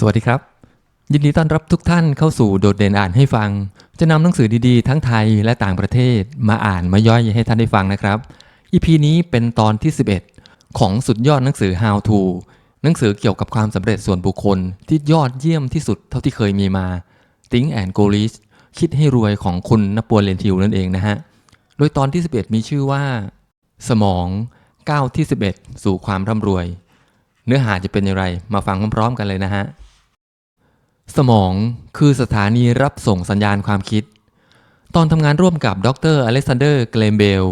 สวัสดีครับ ยินดีต้อนรับทุกท่านเข้าสู่โดดเด่นอ่านให้ฟัง จะนำหนังสือดีๆ ทั้งไทยและต่างประเทศมาอ่านมาย่อยให้ท่านได้ฟังนะครับ EP นี้เป็นตอนที่ 11 ของสุดยอดหนังสือ How to หนังสือเกี่ยวกับความสำเร็จส่วนบุคคลที่ยอดเยี่ยมที่สุดเท่าที่เคยมีมา Think and Go Rich คิดให้รวยของคุณนโปเลนฮิลนั่นเองนะฮะ โดยตอนที่ 11 มีชื่อว่า สมองก้าวที่ 11 สู่ความร่ำรวย เนื้อหาจะเป็นอย่างไรมาฟังพร้อมๆกันเลยนะฮะ สมองคือสถานีรับส่งสัญญาณความคิด ตอนทำงานร่วมกับดรอเล็กซานเดอร์ เกลมเบล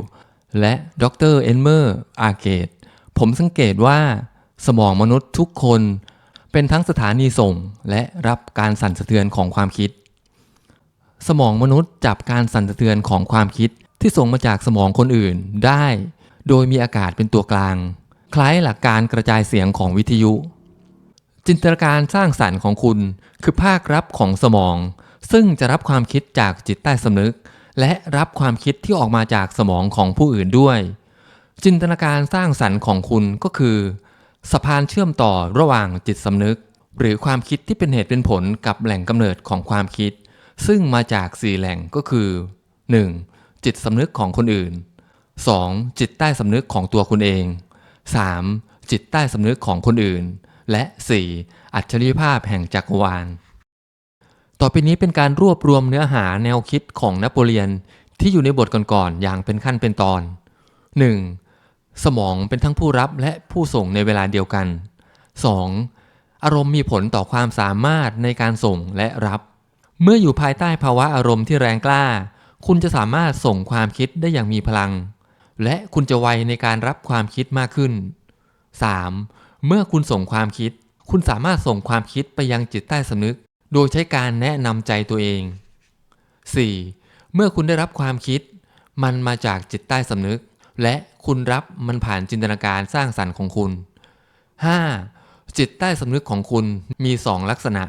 และดรเอนเมอร์ อาเกต ผมสังเกตว่า สมองมนุษย์ทุกคน เป็นทั้งสถานีส่งและรับการสั่นสะเทือนของความคิด สมองมนุษย์จับการสั่นสะเทือนของความคิดที่ส่งมาจากสมองคนอื่นได้ โดยมีอากาศเป็นตัวกลาง คล้ายหลักการกระจายเสียงของวิทยุ จินตนาการสร้างสรรค์ของคุณ คือภาครับของสมอง ซึ่งจะรับความคิดจากจิตใต้สำนึก และรับความคิดที่ออกมาจากสมองของผู้อื่นด้วย จินตนาการสร้างสรรค์ของคุณก็คือ สะพานเชื่อมต่อระหว่างจิตสำนึก หรือความคิดที่เป็นเหตุเป็นผลกับแหล่งกำเนิดของความคิด ซึ่งมาจากสี่แหล่งก็คือ 1. จิตสำนึกของคนอื่น 2. จิตใต้สำนึกของตัวคุณเอง 3. จิตใต้สำนึกของคนอื่น และ 4. อัจฉริภาพแห่งจักรวาล ต่อไปนี้เป็นการรวบรวมเนื้อหาแนวคิดของนโปเลียนที่อยู่ในบทก่อนๆอย่างเป็นขั้นเป็นตอน 1. สมองเป็นทั้งผู้รับและผู้ส่งในเวลาเดียวกัน 2. อารมณ์มีผลต่อความสามารถในการส่งและรับ เมื่ออยู่ภายใต้ภาวะอารมณ์ที่แรงกล้า คุณจะสามารถส่งความคิดได้อย่างมีพลัง และคุณจะไวในการรับความคิดมากขึ้น 3. เมื่อคุณส่งความคิด คุณสามารถส่งความคิดไปยังจิตใต้สำนึก โดยใช้การแนะนำใจตัวเอง 4. เมื่อคุณได้รับความคิด มันมาจากจิตใต้สำนึก และคุณรับมันผ่านจินตนาการสร้างสรรค์ของคุณ 5. จิตใต้สำนึกของคุณมี 2 ลักษณะ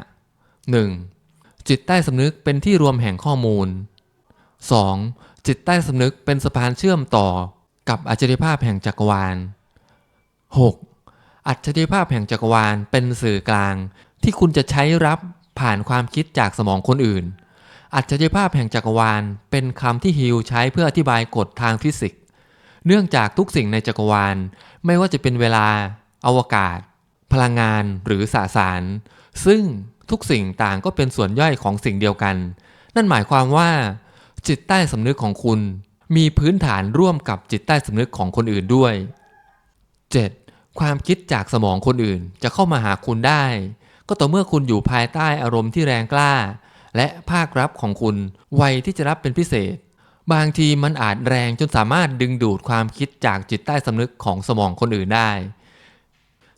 1. จิตใต้สำนึกเป็นที่รวมแห่งข้อมูล 2. จิตใต้สำนึกเป็นสะพานเชื่อมต่อกับอัจฉริภาพแห่งจักรวาล 6. อัจฉริยภาพแห่งจักรวาลเป็นสื่อกลาง ที่คุณจะใช้รับผ่านความคิดจากสมองคนอื่น อัจฉริยภาพแห่งจักรวาลเป็นคำที่ฮิวใช้เพื่ออธิบายกฎทางฟิสิกส์ เนื่องจากทุกสิ่งในจักรวาล ไม่ว่าจะเป็นเวลา อวกาศ พลังงานหรือสสาร ซึ่งทุกสิ่งต่างก็เป็นส่วนย่อยของสิ่งเดียวกัน นั่นหมายความว่า จิตใต้สำนึกของคุณ มีพื้นฐานร่วมกับจิตใต้สำนึกของคนอื่นด้วย 7. ความคิดจากสมองคนอื่นจะเข้ามาหาคุณได้ ก็ต่อเมื่อคุณอยู่ภายใต้อารมณ์ที่แรงกล้า และภาครับของคุณไวที่จะรับเป็นพิเศษ บางทีมันอาจแรงจนสามารถดึงดูดความคิดจากจิตใต้สำนึกของสมองคนอื่นได้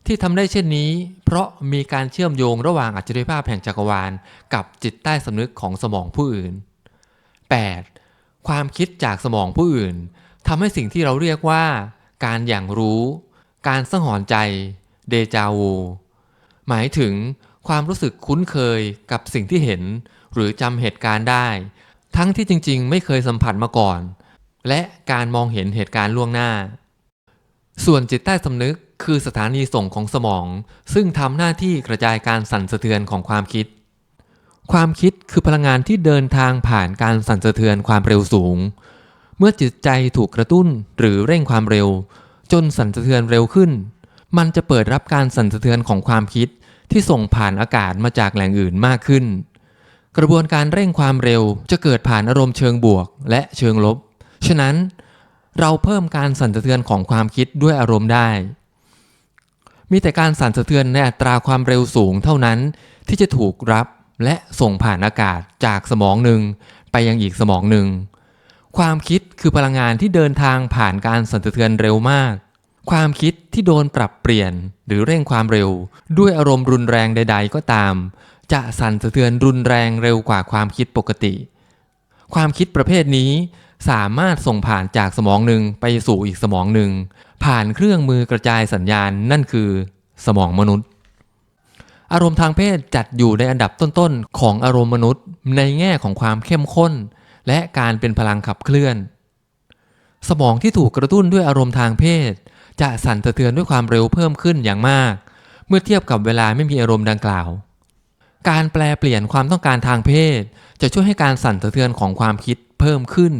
ที่ทำได้เช่นนี้ เพราะมีการเชื่อมโยงระหว่างอัจฉริยภาพแห่งจักรวาล กับจิตใต้สำนึกของสมองผู้อื่น 8. ความคิดจากสมองผู้อื่นทำให้สิ่งที่เราเรียกว่า การอย่างรู้ การสังหรณ์ใจ เดจาวู หมายถึงความรู้สึกคุ้นเคยกับสิ่งที่เห็น หรือจำเหตุการณ์ได้ ทั้งที่จริงๆ ไม่เคยสัมผัสมาก่อน และการมองเห็นเหตุการณ์ล่วงหน้า ส่วนจิตใต้สำนึกคือสถานีส่งของสมอง ซึ่งทำหน้าที่กระจายการสั่นสะเทือนของความคิด ความคิดคือพลังงานที่เดินทางผ่านการสั่นสะเทือนความเร็วสูง เมื่อจิตใจถูกกระตุ้นหรือเร่งความเร็ว จนสั่นสะเทือนเร็วขึ้น มันจะเปิดรับการสั่นสะเทือนของความคิดที่ส่งผ่านอากาศมาจากแหล่งอื่นมากขึ้น กระบวนการเร่งความเร็วจะเกิดผ่านอารมณ์เชิงบวกและเชิงลบ ฉะนั้น เราเพิ่มการสั่นสะเทือนของความคิดด้วยอารมณ์ได้ มีแต่การสั่นสะเทือนในอัตราความเร็วสูงเท่านั้นที่จะถูกรับและส่งผ่านอากาศจากสมองหนึ่งไปยังอีกสมองหนึ่ง ความคิดคือพลังงานที่เดินทางผ่านการสั่นสะเทือนเร็วมาก ความคิดที่โดนปรับเปลี่ยนหรือเร่งความเร็ว ด้วยอารมณ์รุนแรงใด ๆ ก็ตาม จะสั่นสะเทือนรุนแรงเร็วกว่าความคิดปกติ ความคิดประเภทนี้สามารถส่งผ่านจากสมองหนึ่งไปสู่อีกสมองหนึ่ง ผ่านเครื่องมือกระจายสัญญาณนั่นคือ สมองมนุษย์ อารมณ์ทางเพศจัดอยู่ในอันดับต้นๆของอารมณ์มนุษย์ ในแง่ของความเข้มข้น และการเป็นพลังขับเคลื่อน สมองที่ถูกกระตุ้นด้วยอารมณ์ทางเพศ จะสั่นสะเทือนด้วยความเร็วเพิ่มขึ้นอย่างมาก เมื่อเทียบกับเวลาไม่มีอารมณ์ดังกล่าว การแปลเปลี่ยนความต้องการทางเพศ จะช่วยให้การสั่นสะเทือนของความคิดเพิ่มขึ้น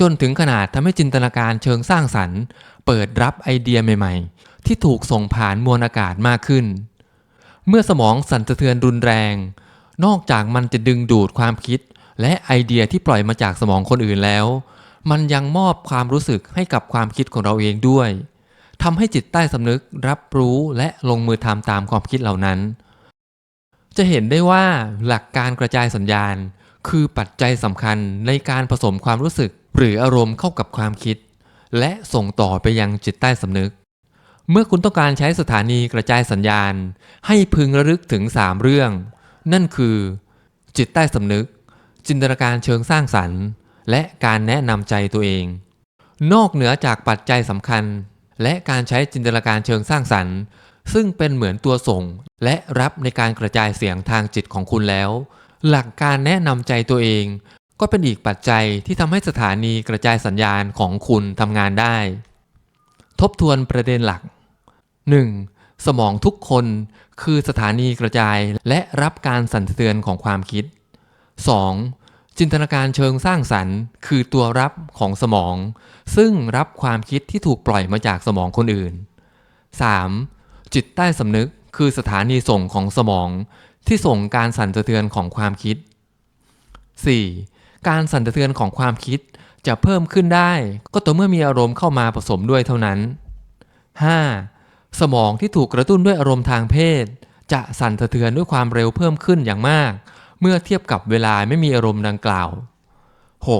จนถึงขนาดทำให้จินตนาการเชิงสร้างสรรค์ เปิดรับไอเดียใหม่ๆ ที่ถูกส่งผ่านมวลอากาศมากขึ้น เมื่อสมองสั่นสะเทือนรุนแรงนอกจากมันจะดึงดูดความคิด และไอเดียที่ปล่อยมาจากสมองคนอื่นแล้ว มันยังมอบความรู้สึกให้กับความคิดของเราเองด้วยทำให้จิตใต้สำนึกรับรู้และลงมือทำตามความคิดเหล่านั้น จะเห็นได้ว่าหลักการกระจายสัญญาณ คือปัจจัยสำคัญในการผสมความรู้สึก หรืออารมณ์เข้ากับความคิด และส่งต่อไปยังจิตใต้สำนึก เมื่อคุณต้องการใช้สถานีกระจายสัญญาณ ให้พึงระลึกถึง 3 เรื่อง นั่นคือ จิตใต้สำนึก จินตนาการเชิงสร้างสรรค์ และการแนะนำใจตัวเอง นอกเหนือจากปัจจัยสำคัญ และการใช้จินตนาการเชิงสร้างสรรค์ ซึ่งเป็นเหมือนตัวส่ง และรับในการกระจายเสียงทางจิตของคุณแล้ว หลักการแนะนำใจตัวเอง ก็เป็นอีกปัจจัยที่ทำให้สถานีกระจายสัญญาณของคุณทำงานได้ ทบทวนประเด็นหลัก 1. สมองทุกคนคือสถานีกระจายและรับการสั่นสะเทือนของความคิด 2. จินตนาการเชิงสร้างสรรค์ คือตัวรับของสมอง ซึ่งรับความคิดที่ถูกปล่อยมาจากสมองคนอื่น 3. จิตใต้สำนึกคือสถานีส่งของสมอง ที่ส่งการสั่นสะเทือนของความคิด 4. การสั่นสะเทือนของความคิดจะเพิ่มขึ้นได้ ก็ต่อเมื่อมีอารมณ์เข้ามาผสมด้วยเท่านั้น 5. สมองที่ถูกกระตุ้นด้วยอารมณ์ทางเพศ จะสั่นสะเทือนด้วยความเร็วเพิ่มขึ้นอย่างมาก เมื่อเทียบกับเวลาไม่มีอารมณ์ดังกล่าว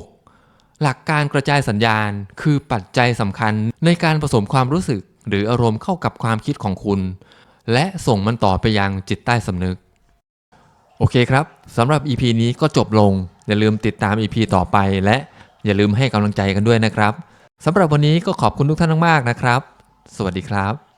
6. หลักการกระจายสัญญาณคือปัจจัยสำคัญในการผสมความรู้สึกหรืออารมณ์เข้ากับความคิดของคุณ และส่งมันต่อไปยังจิตใต้สำนึก โอเคครับสำหรับ EP นี้ก็จบลง อย่าลืมติดตาม EP ต่อไป และอย่าลืมให้กำลังใจกันด้วยนะครับสำหรับวันนี้ก็ขอบคุณทุกท่านมากๆนะครับ สวัสดีครับ